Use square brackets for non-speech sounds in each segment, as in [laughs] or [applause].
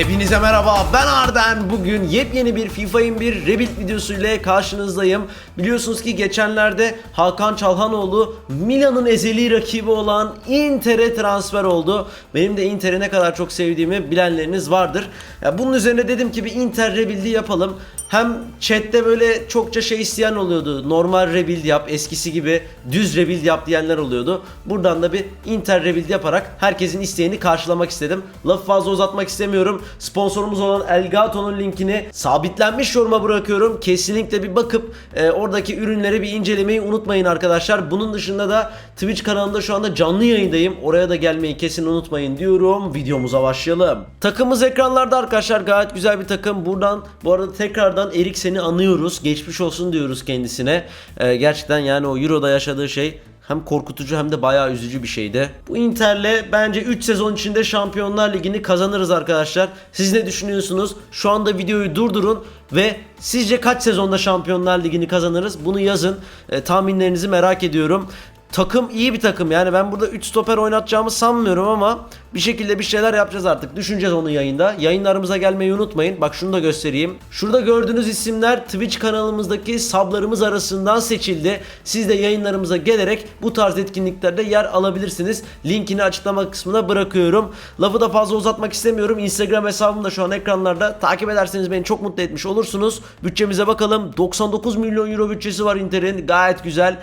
Hepinize merhaba ben Arden. Bugün yepyeni bir FIFA 21 Rebuild videosu ile karşınızdayım. Biliyorsunuz ki geçenlerde Hakan Çalhanoğlu Milan'ın ezeli rakibi olan Inter'e transfer oldu. Benim de Inter'i ne kadar çok sevdiğimi bilenleriniz vardır. Ya bunun üzerine dedim ki bir Inter Rebuild'i yapalım. Hem chatte böyle çokça şey isteyen oluyordu. Normal rebuild yap, eskisi gibi düz rebuild yap diyenler oluyordu. Buradan da bir Inter rebuild yaparak herkesin isteğini karşılamak istedim. Lafı fazla uzatmak istemiyorum. Sponsorumuz olan Elgato'nun linkini sabitlenmiş yoruma bırakıyorum. Kesinlikle bir bakıp e, oradaki ürünleri bir incelemeyi unutmayın arkadaşlar. Bunun dışında da Twitch kanalında şu anda canlı yayındayım. Oraya da gelmeyi kesin unutmayın diyorum. Videomuza başlayalım. Takımımız ekranlarda arkadaşlar. Gayet güzel bir takım. Buradan bu arada tekrardan Erik seni anıyoruz. Geçmiş olsun diyoruz kendisine. E, gerçekten yani o Euro'da yaşadığı şey hem korkutucu hem de bayağı üzücü bir şeydi. Bu Inter'le bence 3 sezon içinde Şampiyonlar Ligi'ni kazanırız arkadaşlar. Siz ne düşünüyorsunuz? Şu anda videoyu durdurun ve sizce kaç sezonda Şampiyonlar Ligi'ni kazanırız? Bunu yazın. E, tahminlerinizi merak ediyorum. Takım iyi bir takım yani ben burada 3 stoper oynatacağımı sanmıyorum ama bir şekilde bir şeyler yapacağız artık. Düşüneceğiz onu yayında. Yayınlarımıza gelmeyi unutmayın. Bak şunu da göstereyim. Şurada gördüğünüz isimler Twitch kanalımızdaki sablarımız arasından seçildi. Siz de yayınlarımıza gelerek bu tarz etkinliklerde yer alabilirsiniz. Linkini açıklama kısmına bırakıyorum. Lafı da fazla uzatmak istemiyorum. Instagram hesabım da şu an ekranlarda. Takip ederseniz beni çok mutlu etmiş olursunuz. Bütçemize bakalım. 99 milyon euro bütçesi var Inter'in. Gayet güzel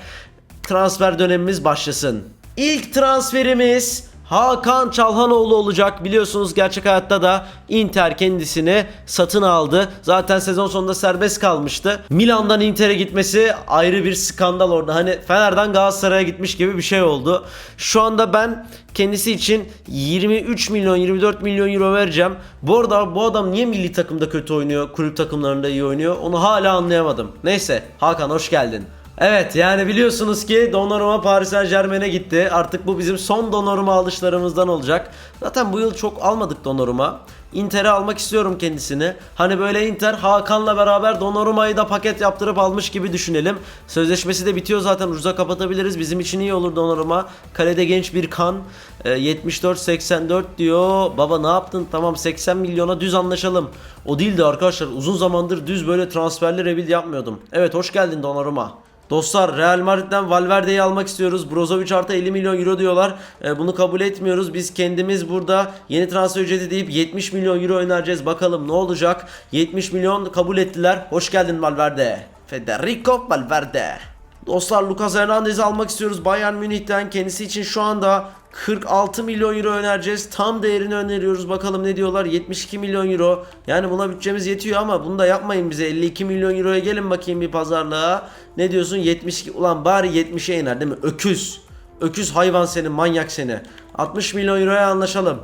transfer dönemimiz başlasın. İlk transferimiz Hakan Çalhanoğlu olacak. Biliyorsunuz gerçek hayatta da Inter kendisini satın aldı. Zaten sezon sonunda serbest kalmıştı. Milan'dan Inter'e gitmesi ayrı bir skandal orada. Hani Fener'den Galatasaray'a gitmiş gibi bir şey oldu. Şu anda ben kendisi için 23 milyon 24 milyon euro vereceğim. Bu arada bu adam niye milli takımda kötü oynuyor, kulüp takımlarında iyi oynuyor onu hala anlayamadım. Neyse Hakan hoş geldin. Evet yani biliyorsunuz ki Donnarumma Paris Saint Germain'e gitti. Artık bu bizim son Donnarumma alışlarımızdan olacak. Zaten bu yıl çok almadık Donnarumma. Inter'e almak istiyorum kendisini. Hani böyle Inter Hakan'la beraber Donnarumma'yı da paket yaptırıp almış gibi düşünelim. Sözleşmesi de bitiyor zaten ucuza kapatabiliriz. Bizim için iyi olur Donnarumma. Kalede genç bir kan. E, 74-84 diyor. Baba ne yaptın? Tamam 80 milyona düz anlaşalım. O değildi arkadaşlar. Uzun zamandır düz böyle transferli rebuild yapmıyordum. Evet hoş geldin Donnarumma. Dostlar Real Madrid'den Valverde'yi almak istiyoruz. Brozovic artı 50 milyon euro diyorlar. E, bunu kabul etmiyoruz. Biz kendimiz burada yeni transfer ücreti deyip 70 milyon euro önereceğiz. Bakalım ne olacak? 70 milyon kabul ettiler. Hoş geldin Valverde. Federico Valverde. Dostlar Lucas Hernandez'i almak istiyoruz Bayern Münih'ten. Kendisi için şu anda 46 milyon euro önereceğiz. Tam değerini öneriyoruz. Bakalım ne diyorlar? 72 milyon euro. Yani buna bütçemiz yetiyor ama bunu da yapmayın bize. 52 milyon euroya gelin bakayım bir pazarlığa. Ne diyorsun? 72. Ulan bari 70'e iner değil mi? Öküz. Öküz hayvan seni, manyak seni. 60 milyon euroya anlaşalım.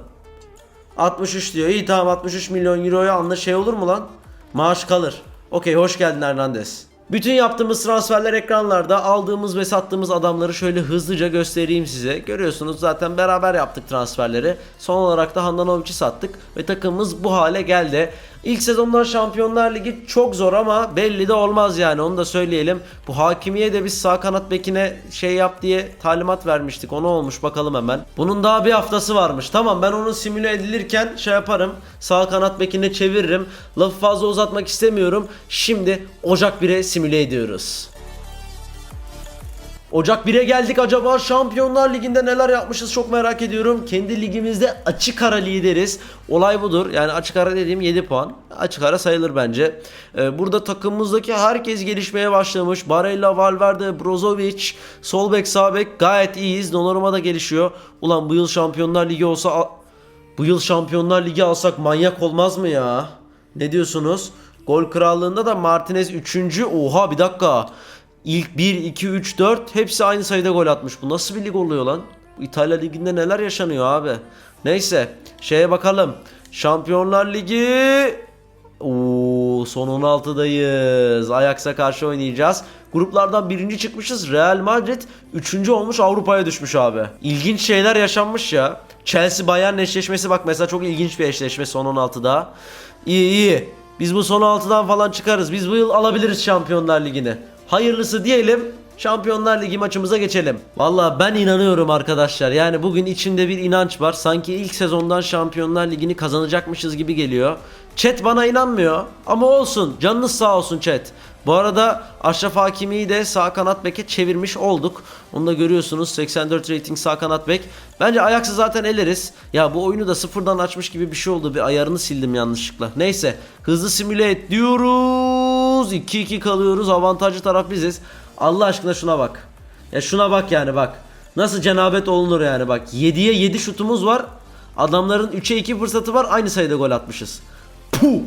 63 diyor. İyi tamam 63 milyon euroya anla şey olur mu lan? Maaş kalır. Okey hoş geldin Hernandez. Bütün yaptığımız transferler ekranlarda aldığımız ve sattığımız adamları şöyle hızlıca göstereyim size. Görüyorsunuz zaten beraber yaptık transferleri. Son olarak da Handanovic'i sattık ve takımımız bu hale geldi. İlk sezonlar Şampiyonlar Ligi çok zor ama belli de olmaz yani onu da söyleyelim. Bu hakimiye de biz sağ kanat bekine şey yap diye talimat vermiştik. Onu olmuş bakalım hemen. Bunun daha bir haftası varmış. Tamam ben onun simüle edilirken şey yaparım. Sağ kanat bekine çeviririm. Lafı fazla uzatmak istemiyorum. Şimdi Ocak 1'e simüle ediyoruz. Ocak 1'e geldik acaba Şampiyonlar Ligi'nde neler yapmışız çok merak ediyorum. Kendi ligimizde açık ara lideriz. Olay budur. Yani açık ara dediğim 7 puan. Açık ara sayılır bence. Ee, burada takımımızdaki herkes gelişmeye başlamış. Barella, Valverde, Brozovic, sol bek, sağ bek gayet iyiyiz. Donnarumma da gelişiyor. Ulan bu yıl Şampiyonlar Ligi olsa bu yıl Şampiyonlar Ligi alsak manyak olmaz mı ya? Ne diyorsunuz? Gol krallığında da Martinez 3. Oha bir dakika. İlk 1, 2, 3, 4 hepsi aynı sayıda gol atmış. Bu nasıl bir lig oluyor lan? İtalya Ligi'nde neler yaşanıyor abi? Neyse şeye bakalım. Şampiyonlar Ligi Oo, son 16'dayız. Ajax'a karşı oynayacağız. Gruplardan birinci çıkmışız. Real Madrid üçüncü olmuş Avrupa'ya düşmüş abi. İlginç şeyler yaşanmış ya. Chelsea Bayern eşleşmesi bak mesela çok ilginç bir eşleşme son 16'da. İyi iyi. Biz bu son 6'dan falan çıkarız. Biz bu yıl alabiliriz Şampiyonlar Ligi'ni. Hayırlısı diyelim. Şampiyonlar Ligi maçımıza geçelim. Valla ben inanıyorum arkadaşlar. Yani bugün içinde bir inanç var. Sanki ilk sezondan Şampiyonlar Ligi'ni kazanacakmışız gibi geliyor. Chat bana inanmıyor. Ama olsun. Canınız sağ olsun chat. Bu arada Aşraf Hakimi'yi de sağ kanat beke çevirmiş olduk. Onu da görüyorsunuz 84 rating sağ kanat bek. Bence Ajax'ı zaten eleriz. Ya bu oyunu da sıfırdan açmış gibi bir şey oldu. Bir ayarını sildim yanlışlıkla. Neyse hızlı simüle et diyoruz. 2-2 kalıyoruz. Avantajlı taraf biziz. Allah aşkına şuna bak. Ya şuna bak yani bak. Nasıl cenabet olunur yani bak. 7'ye 7 şutumuz var. Adamların 3'e 2 fırsatı var. Aynı sayıda gol atmışız. Puh.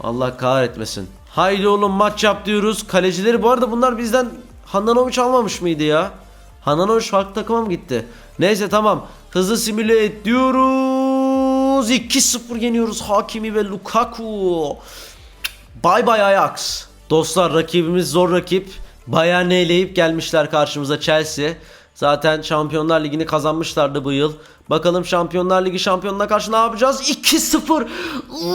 Allah kahretmesin. Haydi oğlum maç yap diyoruz. Kalecileri bu arada bunlar bizden Handanovic almamış mıydı ya? Handanovic farklı takıma mı gitti? Neyse tamam. Hızlı simüle et diyoruz. 2-0 yeniyoruz Hakimi ve Lukaku. Bay bay Ajax. Dostlar rakibimiz zor rakip. Bayern'i eleyip gelmişler karşımıza Chelsea. Zaten Şampiyonlar Ligi'ni kazanmışlardı bu yıl. Bakalım Şampiyonlar Ligi şampiyonuna karşı ne yapacağız? 2-0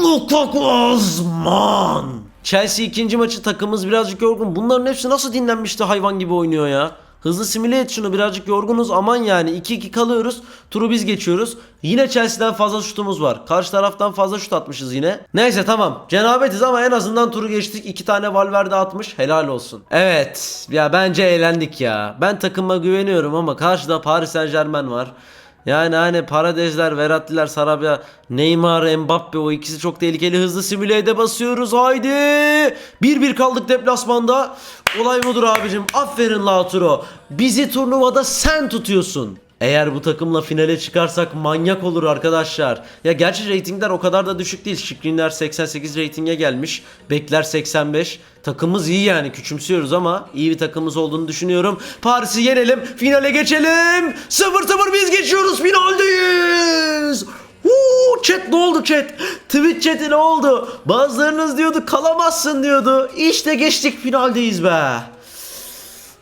Lukaku Osman. Chelsea ikinci maçı takımımız birazcık yorgun. Bunların hepsi nasıl dinlenmişti hayvan gibi oynuyor ya. Hızlı simüle et şunu birazcık yorgunuz aman yani. 2-2 kalıyoruz turu biz geçiyoruz. Yine Chelsea'den fazla şutumuz var. Karşı taraftan fazla şut atmışız yine. Neyse tamam. Cenabetiz ama en azından turu geçtik. 2 tane Valverde atmış. Helal olsun. Evet. Ya bence eğlendik ya. Ben takıma güveniyorum ama karşıda Paris Saint Germain var yani hani Paradesler, Verrattiler, Sarabia, Neymar, Mbappe o ikisi çok tehlikeli. Hızlı simüleyde basıyoruz. Haydi. 1-1 kaldık deplasmanda. Olay budur abicim. Aferin Lautaro. Bizi turnuvada sen tutuyorsun. Eğer bu takımla finale çıkarsak manyak olur arkadaşlar. Ya gerçi reytingler o kadar da düşük değil. Şikrinler 88 reytinge gelmiş. Bekler 85. Takımımız iyi yani küçümsüyoruz ama iyi bir takımımız olduğunu düşünüyorum. Paris'i yenelim. Finale geçelim. 0-0 biz geçiyoruz. Finaldeyiz. Uuu chat ne oldu chat? Twitch chat'i ne oldu? Bazılarınız diyordu kalamazsın diyordu. İşte geçtik finaldeyiz be.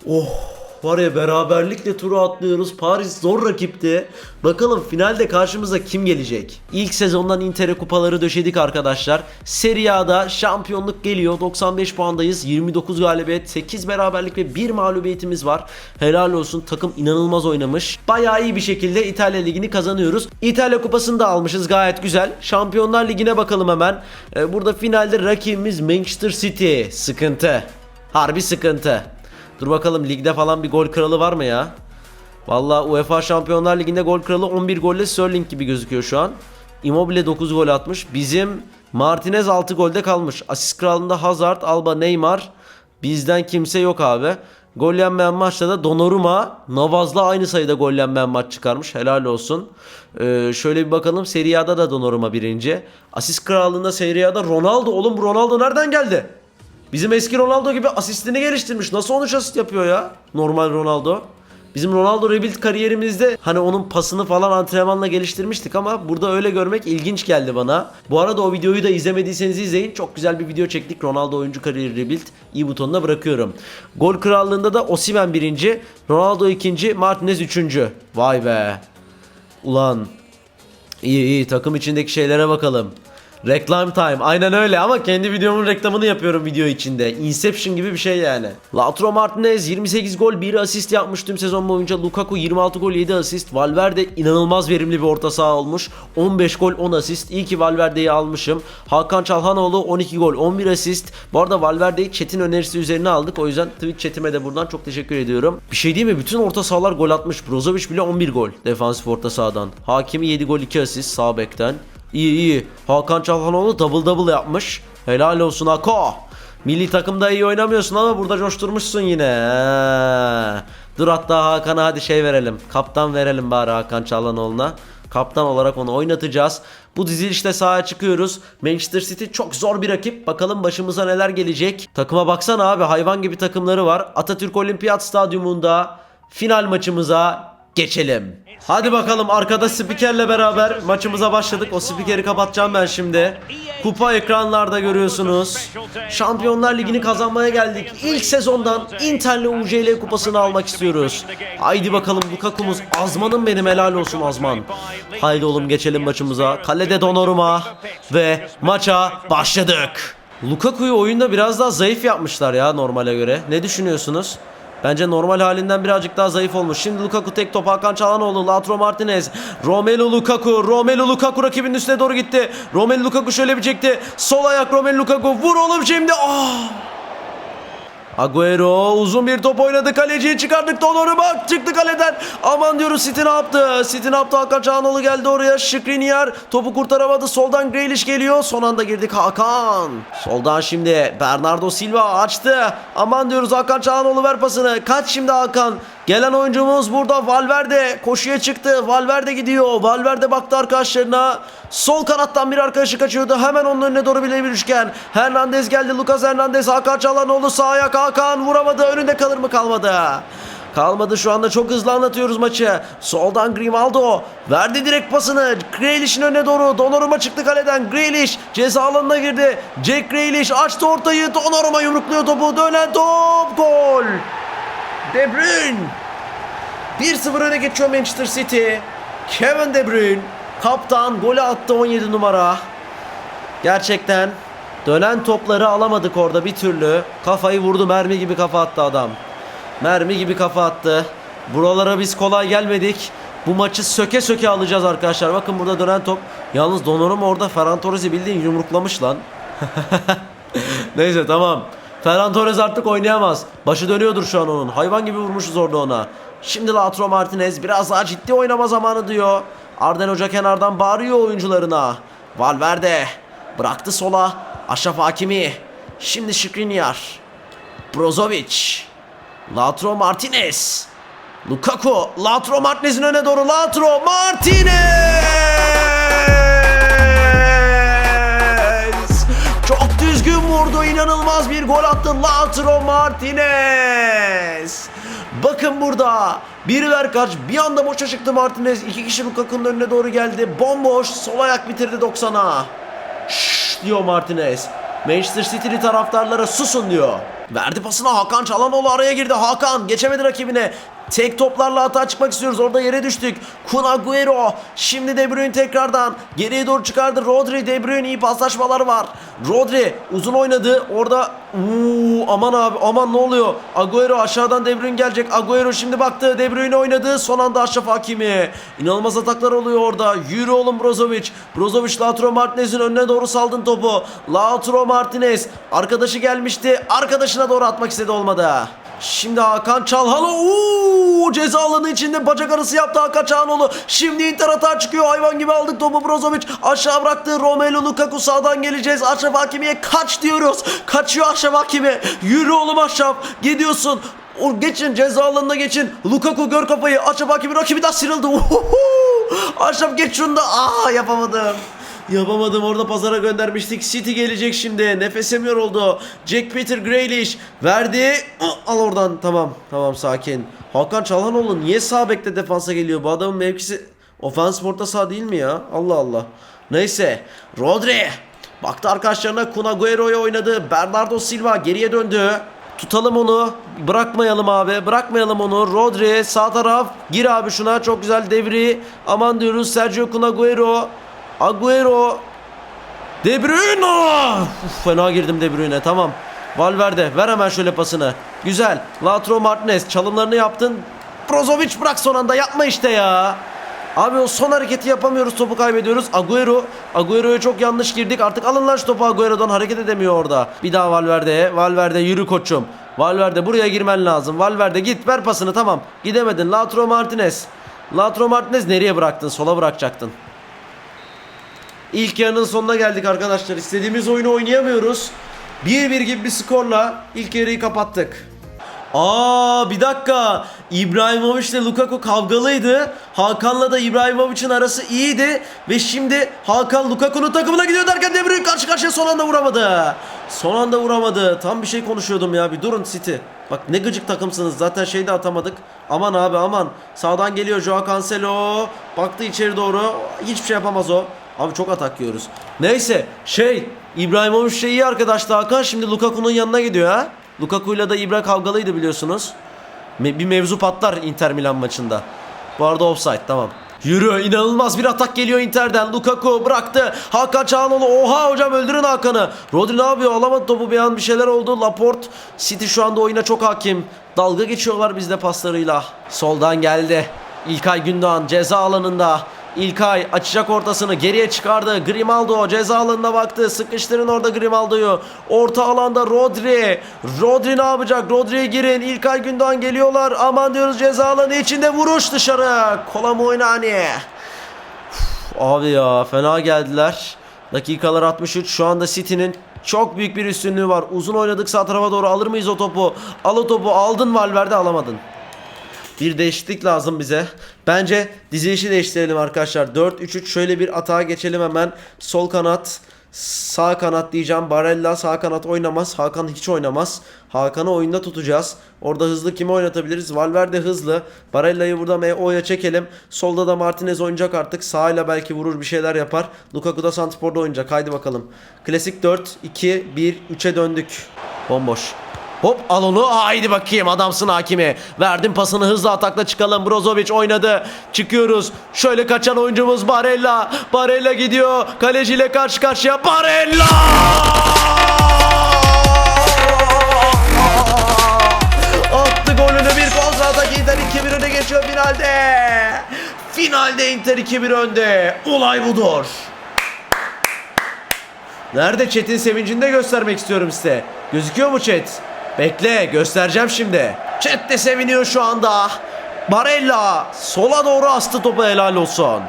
Oh var ya beraberlikle turu atlıyoruz. Paris zor rakipti. Bakalım finalde karşımıza kim gelecek? İlk sezondan Inter'e kupaları döşedik arkadaşlar. Serie A'da şampiyonluk geliyor. 95 puandayız. 29 galibiyet, 8 beraberlik ve 1 mağlubiyetimiz var. Helal olsun. Takım inanılmaz oynamış. Bayağı iyi bir şekilde İtalya Ligi'ni kazanıyoruz. İtalya Kupası'nı da almışız. Gayet güzel. Şampiyonlar Ligi'ne bakalım hemen. Ee, Burada finalde rakibimiz Manchester City. Sıkıntı. Harbi sıkıntı. Dur bakalım ligde falan bir gol kralı var mı ya? Vallahi UEFA Şampiyonlar Ligi'nde gol kralı 11 golle Sterling gibi gözüküyor şu an. Immobile 9 gol atmış. Bizim Martinez 6 golde kalmış. Asist kralında Hazard, Alba, Neymar. Bizden kimse yok abi. Gol yenmeyen maçta da Donnarumma Navaz'la aynı sayıda gol yenmeyen maç çıkarmış. Helal olsun. Ee, şöyle bir bakalım. Serie A'da da Donnarumma birinci. Asist krallığında Serie A'da Ronaldo. Oğlum Ronaldo nereden geldi? Bizim eski Ronaldo gibi asistini geliştirmiş. Nasıl 13 asist yapıyor ya? Normal Ronaldo. Bizim Ronaldo Rebuild kariyerimizde hani onun pasını falan antrenmanla geliştirmiştik ama burada öyle görmek ilginç geldi bana. Bu arada o videoyu da izlemediyseniz izleyin. Çok güzel bir video çektik. Ronaldo oyuncu kariyeri Rebuild. İyi butonuna bırakıyorum. Gol krallığında da Osimhen birinci, Ronaldo ikinci, Martinez üçüncü. Vay be. Ulan. İyi iyi takım içindeki şeylere bakalım. Reklam time. Aynen öyle ama kendi videomun reklamını yapıyorum video içinde. Inception gibi bir şey yani. Lautaro Martinez 28 gol 1 asist yapmış tüm sezon boyunca. Lukaku 26 gol 7 asist. Valverde inanılmaz verimli bir orta saha olmuş. 15 gol 10 asist. İyi ki Valverde'yi almışım. Hakan Çalhanoğlu 12 gol 11 asist. Bu arada Valverde'yi chat'in önerisi üzerine aldık. O yüzden Twitch chat'ime de buradan çok teşekkür ediyorum. Bir şey değil mi? Bütün orta sahalar gol atmış. Brozovic bile 11 gol defansif orta sahadan. Hakimi 7 gol 2 asist sağ bekten. İyi iyi. Hakan Çalhanoğlu double double yapmış. Helal olsun Hako. Milli takımda iyi oynamıyorsun ama burada coşturmuşsun yine. Dur hatta Hakan'a hadi şey verelim. Kaptan verelim bari Hakan Çalhanoğlu'na. Kaptan olarak onu oynatacağız. Bu dizilişte sahaya çıkıyoruz. Manchester City çok zor bir rakip. Bakalım başımıza neler gelecek. Takıma baksana abi hayvan gibi takımları var. Atatürk Olimpiyat Stadyumunda final maçımıza geçelim. Hadi bakalım arkada spikerle beraber maçımıza başladık. O spikeri kapatacağım ben şimdi. Kupa ekranlarda görüyorsunuz. Şampiyonlar Ligi'ni kazanmaya geldik. İlk sezondan Inter'le UCL kupasını almak istiyoruz. Haydi bakalım Lukaku'muz Azman'ım benim helal olsun Azman. Haydi oğlum geçelim maçımıza. Kalede Donnarumma ve maça başladık. Lukaku'yu oyunda biraz daha zayıf yapmışlar ya normale göre. Ne düşünüyorsunuz? Bence normal halinden birazcık daha zayıf olmuş. Şimdi Lukaku tek top Hakan Çalhanoğlu, Lautaro Martinez, Romelu Lukaku, Romelu Lukaku rakibinin üstüne doğru gitti. Romelu Lukaku şöyle bir çekti. Sol ayak Romelu Lukaku vur oğlum şimdi. Ah! Agüero uzun bir top oynadı. Kaleciyi çıkardık. Donora bak çıktı kaleden. Aman diyoruz City ne yaptı? City ne yaptı? Hakan Çağanoğlu geldi oraya. Şikriniyar topu kurtaramadı. Soldan Grealish geliyor. Son anda girdik Hakan. Soldan şimdi Bernardo Silva açtı. Aman diyoruz Hakan Çağanoğlu ver pasını. Kaç şimdi Hakan? Gelen oyuncumuz burada Valverde koşuya çıktı. Valverde gidiyor. Valverde baktı arkadaşlarına. Sol kanattan bir arkadaşı kaçıyordu. Hemen onun önüne doğru bile bir üçgen. Hernandez geldi. Lucas Hernandez. Hakan Çalhanoğlu sağ ayak Hakan vuramadı. Önünde kalır mı kalmadı. Kalmadı şu anda çok hızlı anlatıyoruz maçı. Soldan Grimaldo verdi direkt pasını. Grealish'in önüne doğru. Donnarumma çıktı kaleden. Grealish ceza alanına girdi. Jack Grealish açtı ortayı. Donnarumma yumrukluyor topu. Dönen top. Gol. De Bruyne. 1-0 öne geçiyor Manchester City. Kevin De Bruyne kaptan golü attı 17 numara. Gerçekten dönen topları alamadık orada bir türlü. Kafayı vurdu mermi gibi kafa attı adam. Mermi gibi kafa attı. Buralara biz kolay gelmedik. Bu maçı söke söke alacağız arkadaşlar. Bakın burada dönen top. Yalnız Donnarumma orada Ferran Torres'i bildiğin yumruklamış lan. [laughs] Neyse tamam. Ferran Torres artık oynayamaz. Başı dönüyordur şu an onun. Hayvan gibi vurmuşuz orada ona. Şimdi Lautaro Martinez biraz daha ciddi oynama zamanı diyor. Arden Hoca kenardan bağırıyor oyuncularına. Valverde bıraktı sola. Aşraf Hakimi. Şimdi Şikrinyar. Brozovic. Lautaro Martinez. Lukaku. Lautaro Martinez'in önüne doğru. Lautaro Martinez. Vurdu. İnanılmaz bir gol attı Lautaro Martinez. Bakın burada. Bir ver kaç. Bir anda boşa çıktı Martinez. İki kişi Lukaku'nun önüne doğru geldi. Bomboş. Sol ayak bitirdi 90'a. Şşş diyor Martinez. Manchester City'li taraftarlara susun diyor. Verdi pasına Hakan Çalhanoğlu araya girdi. Hakan geçemedi rakibine. Tek toplarla hata çıkmak istiyoruz. Orada yere düştük. Kun Agüero. Şimdi De Bruyne tekrardan. Geriye doğru çıkardı. Rodri, De Bruyne iyi paslaşmalar var. Rodri uzun oynadı. Orada Uuu aman abi aman ne oluyor? Agüero aşağıdan De Bruyne gelecek. Agüero şimdi baktı. De Bruyne oynadı. Son anda Aşraf Hakimi. İnanılmaz ataklar oluyor orada. Yürü oğlum Brozovic. Brozovic Lautaro Martinez'in önüne doğru saldın topu. Lautaro Martinez arkadaşı gelmişti. Arkadaşına doğru atmak istedi olmadı. Şimdi Hakan Çalhanoğlu Uuu, ceza alanı içinde bacak arası yaptı Hakan Çalhanoğlu. Şimdi Inter atağa çıkıyor. Hayvan gibi aldık topu Brozovic. Aşağı bıraktı. Romelu Lukaku sağdan geleceğiz. Aşraf Hakimi'ye kaç diyoruz. Kaçıyor Aşraf Hakimi. Yürü oğlum Aşraf. Gidiyorsun. O geçin ceza alanına geçin. Lukaku gör kafayı. Aşraf Hakimi rakibi de sıyrıldı. Uhuhu. Aşraf geç şunu da. Aa yapamadım. Yapamadım orada pazara göndermiştik. City gelecek şimdi. Nefesemiyor oldu. Jack Peter Grealish verdi. Al oradan. Tamam. Tamam sakin. Hakan Çalhanoğlu niye sağ bekte defansa geliyor? Bu adamın mevkisi ofans orta sağ değil mi ya? Allah Allah. Neyse. Rodri. Baktı arkadaşlarına Kun Agüero'ya oynadı. Bernardo Silva geriye döndü. Tutalım onu. Bırakmayalım abi. Bırakmayalım onu. Rodri sağ taraf. Gir abi şuna. Çok güzel devri. Aman diyoruz. Sergio Kun Agüero. Agüero. De Bruyne. Uf, fena girdim De Bruyne. Tamam. Valverde ver hemen şöyle pasını. Güzel. Lautaro Martinez çalımlarını yaptın. Brozovic bırak son anda yapma işte ya. Abi o son hareketi yapamıyoruz topu kaybediyoruz. Agüero. Agüero'ya çok yanlış girdik. Artık alın lan şu topu Agüero'dan hareket edemiyor orada. Bir daha Valverde'ye. Valverde yürü koçum. Valverde buraya girmen lazım. Valverde git ver pasını tamam. Gidemedin. Lautaro Martinez. Lautaro Martinez nereye bıraktın? Sola bırakacaktın. İlk yarının sonuna geldik arkadaşlar. İstediğimiz oyunu oynayamıyoruz. 1-1 gibi bir skorla ilk yarıyı kapattık. Aa bir dakika. İbrahimovic ile Lukaku kavgalıydı. Hakan'la da İbrahimovic'in arası iyiydi. Ve şimdi Hakan Lukaku'nun takımına gidiyor derken De Bruyne karşı karşıya son anda vuramadı. Son anda vuramadı. Tam bir şey konuşuyordum ya. Bir durun City. Bak ne gıcık takımsınız. Zaten şey de atamadık. Aman abi aman. Sağdan geliyor Joao Cancelo. Baktı içeri doğru. Hiçbir şey yapamaz o. Abi çok atak yiyoruz. Neyse şey İbrahimovic şey iyi arkadaşlar Hakan şimdi Lukaku'nun yanına gidiyor ha. Lukaku'yla da İbra kavgalıydı biliyorsunuz. Me- bir mevzu patlar Inter Milan maçında. Bu arada offside tamam. Yürü inanılmaz bir atak geliyor Inter'den. Lukaku bıraktı. Hakan Çağanoğlu oha hocam öldürün Hakan'ı. Rodri ne yapıyor? Alamadı topu bir an bir şeyler oldu. Laporte City şu anda oyuna çok hakim. Dalga geçiyorlar bizde paslarıyla. Soldan geldi. İlkay Gündoğan ceza alanında. İlkay açacak ortasını geriye çıkardı. Grimaldo ceza alanına baktı. Sıkıştırın orada Grimaldo'yu. Orta alanda Rodri. Rodri ne yapacak? Rodri'ye girin. İlkay Gündoğan geliyorlar. Aman diyoruz ceza alanı içinde vuruş dışarı. Kola Moynani. Abi ya fena geldiler. Dakikalar 63. Şu anda City'nin çok büyük bir üstünlüğü var. Uzun oynadık sağ tarafa doğru alır mıyız o topu? Al o topu aldın Valverde alamadın. Bir değişiklik lazım bize. Bence dizilişi değiştirelim arkadaşlar. 4-3-3 şöyle bir atağa geçelim hemen. Sol kanat, sağ kanat diyeceğim. Barella sağ kanat oynamaz. Hakan hiç oynamaz. Hakan'ı oyunda tutacağız. Orada hızlı kimi oynatabiliriz? Valverde hızlı. Barella'yı burada MO'ya çekelim. Solda da Martinez oynayacak artık. Sağıyla belki vurur bir şeyler yapar. Lukaku da Santifor'da oynayacak. Haydi bakalım. Klasik 4, 2, 1, 3'e döndük. Bomboş. Hop al onu. Haydi bakayım adamsın hakimi. Verdim pasını hızlı atakla çıkalım. Brozovic oynadı. Çıkıyoruz. Şöyle kaçan oyuncumuz Barella. Barella gidiyor. Kaleciyle karşı karşıya. Barella! Attı golünü bir kontra atak Inter 2-1 öne geçiyor finalde. Finalde Inter 2-1 önde. Olay budur. Nerede chat'in sevincini de göstermek istiyorum size. Gözüküyor mu chat? Bekle göstereceğim şimdi. Chat de seviniyor şu anda. Barella sola doğru astı topu helal olsun.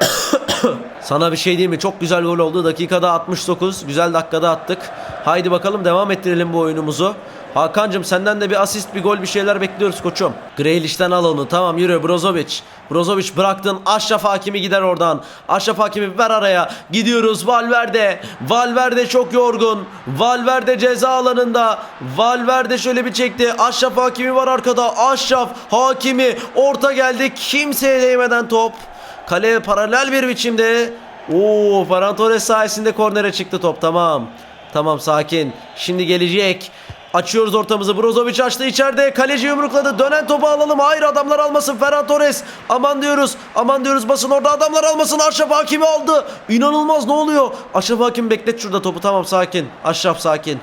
[coughs] Sana bir şey diyeyim mi? Çok güzel gol oldu. Dakikada 69. Güzel dakikada attık. Haydi bakalım devam ettirelim bu oyunumuzu. Hakan'cım senden de bir asist, bir gol, bir şeyler bekliyoruz koçum. Grealish'ten al onu. Tamam yürü Brozovic. Brozovic bıraktın. Aşraf Hakimi gider oradan. Aşraf Hakimi ver araya. Gidiyoruz Valverde. Valverde çok yorgun. Valverde ceza alanında. Valverde şöyle bir çekti. Aşraf Hakimi var arkada. Aşraf Hakimi orta geldi. Kimseye değmeden top. Kaleye paralel bir biçimde. Oo, Ferran Torres sayesinde kornere çıktı top. Tamam. Tamam sakin. Şimdi gelecek. Açıyoruz ortamızı. Brozovic açtı içeride. Kaleci yumrukladı. Dönen topu alalım. Hayır adamlar almasın. Ferran Torres. Aman diyoruz. Aman diyoruz basın orada adamlar almasın. Aşraf Hakimi aldı. İnanılmaz ne oluyor? Aşraf Hakim beklet şurada topu. Tamam sakin. Aşraf sakin.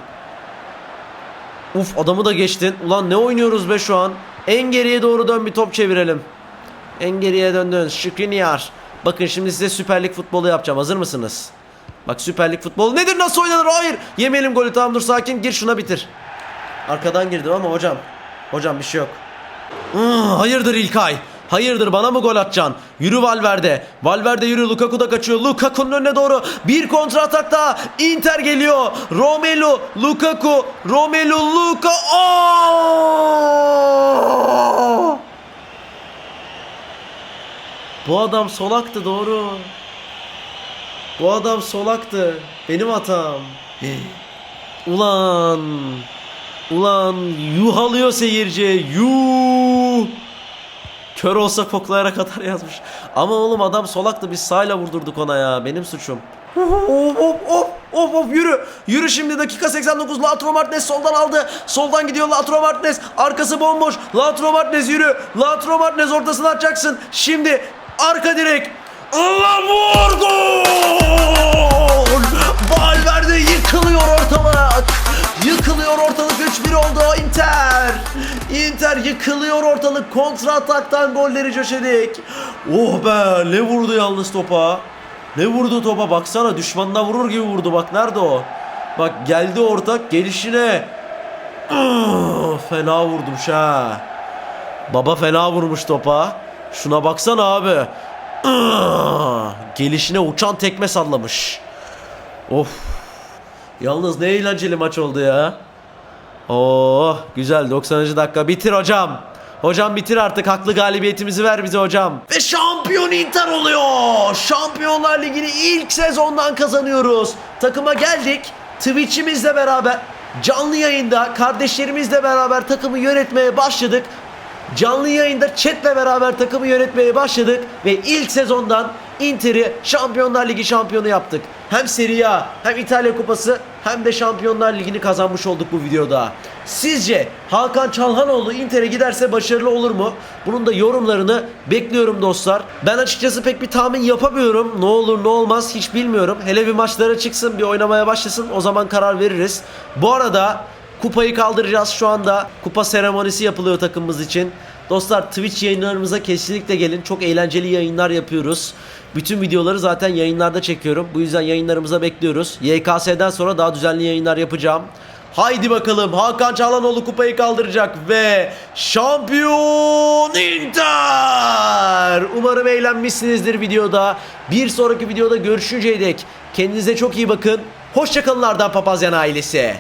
Uf adamı da geçtin. Ulan ne oynuyoruz be şu an? En geriye doğru dön bir top çevirelim. En geriye döndün. Şükrüniyar. Bakın şimdi size Süper Lig futbolu yapacağım. Hazır mısınız? Bak Süper Lig futbolu nedir? Nasıl oynanır? Hayır. Yemeyelim golü. Tamam dur sakin. Gir şuna bitir. Arkadan girdim ama hocam. Hocam bir şey yok. Iı, hayırdır İlkay? Hayırdır bana mı gol atacaksın? Yürü Valverde. Valverde yürü Lukaku da kaçıyor. Lukaku'nun önüne doğru bir kontra atakta Inter geliyor. Romelu, Lukaku, Romelu, Luka. Aa! Bu adam solaktı doğru. Bu adam solaktı. Benim hatam. Ulan. Ulan yuhalıyor seyirci. Yuh. Kör olsa koklayarak atar yazmış. Ama oğlum adam solaktı biz sağıyla vurdurduk ona ya. Benim suçum. Of of of of of yürü. Yürü şimdi dakika 89 Lautaro Martinez soldan aldı. Soldan gidiyor Lautaro Martinez. Arkası bomboş. Lautaro Martinez yürü. Lautaro Martinez ortasını atacaksın. Şimdi arka direk. Allah vur gol! Valverde yıkılıyor ortalık. Yıkılıyor ortalık 3-1 oldu Inter. Inter yıkılıyor ortalık. Kontra ataktan golleri coşedik. Oh be ne vurdu yalnız topa. Ne vurdu topa baksana düşmanına vurur gibi vurdu bak nerede o? Bak geldi ortak gelişine. Ah, fena vurmuş ha. Baba fena vurmuş topa. Şuna baksana abi. Ah, gelişine uçan tekme sallamış. Of. Yalnız ne eğlenceli maç oldu ya. Oh güzel 90. dakika bitir hocam. Hocam bitir artık haklı galibiyetimizi ver bize hocam. Ve şampiyon Inter oluyor. Şampiyonlar Ligi'ni ilk sezondan kazanıyoruz. Takıma geldik. Twitch'imizle beraber canlı yayında kardeşlerimizle beraber takımı yönetmeye başladık. Canlı yayında chatle beraber takımı yönetmeye başladık ve ilk sezondan Inter'i Şampiyonlar Ligi şampiyonu yaptık. Hem Serie A hem İtalya Kupası hem de Şampiyonlar Ligi'ni kazanmış olduk bu videoda. Sizce Hakan Çalhanoğlu Inter'e giderse başarılı olur mu? Bunun da yorumlarını bekliyorum dostlar. Ben açıkçası pek bir tahmin yapamıyorum. Ne olur ne olmaz hiç bilmiyorum. Hele bir maçlara çıksın bir oynamaya başlasın o zaman karar veririz. Bu arada kupayı kaldıracağız şu anda. Kupa seremonisi yapılıyor takımımız için. Dostlar Twitch yayınlarımıza kesinlikle gelin. Çok eğlenceli yayınlar yapıyoruz. Bütün videoları zaten yayınlarda çekiyorum. Bu yüzden yayınlarımıza bekliyoruz. YKS'den sonra daha düzenli yayınlar yapacağım. Haydi bakalım Hakan Çalhanoğlu kupayı kaldıracak ve şampiyon Inter! Umarım eğlenmişsinizdir videoda. Bir sonraki videoda görüşünceye dek kendinize çok iyi bakın. Hoşçakalın Arda Papazyan ailesi.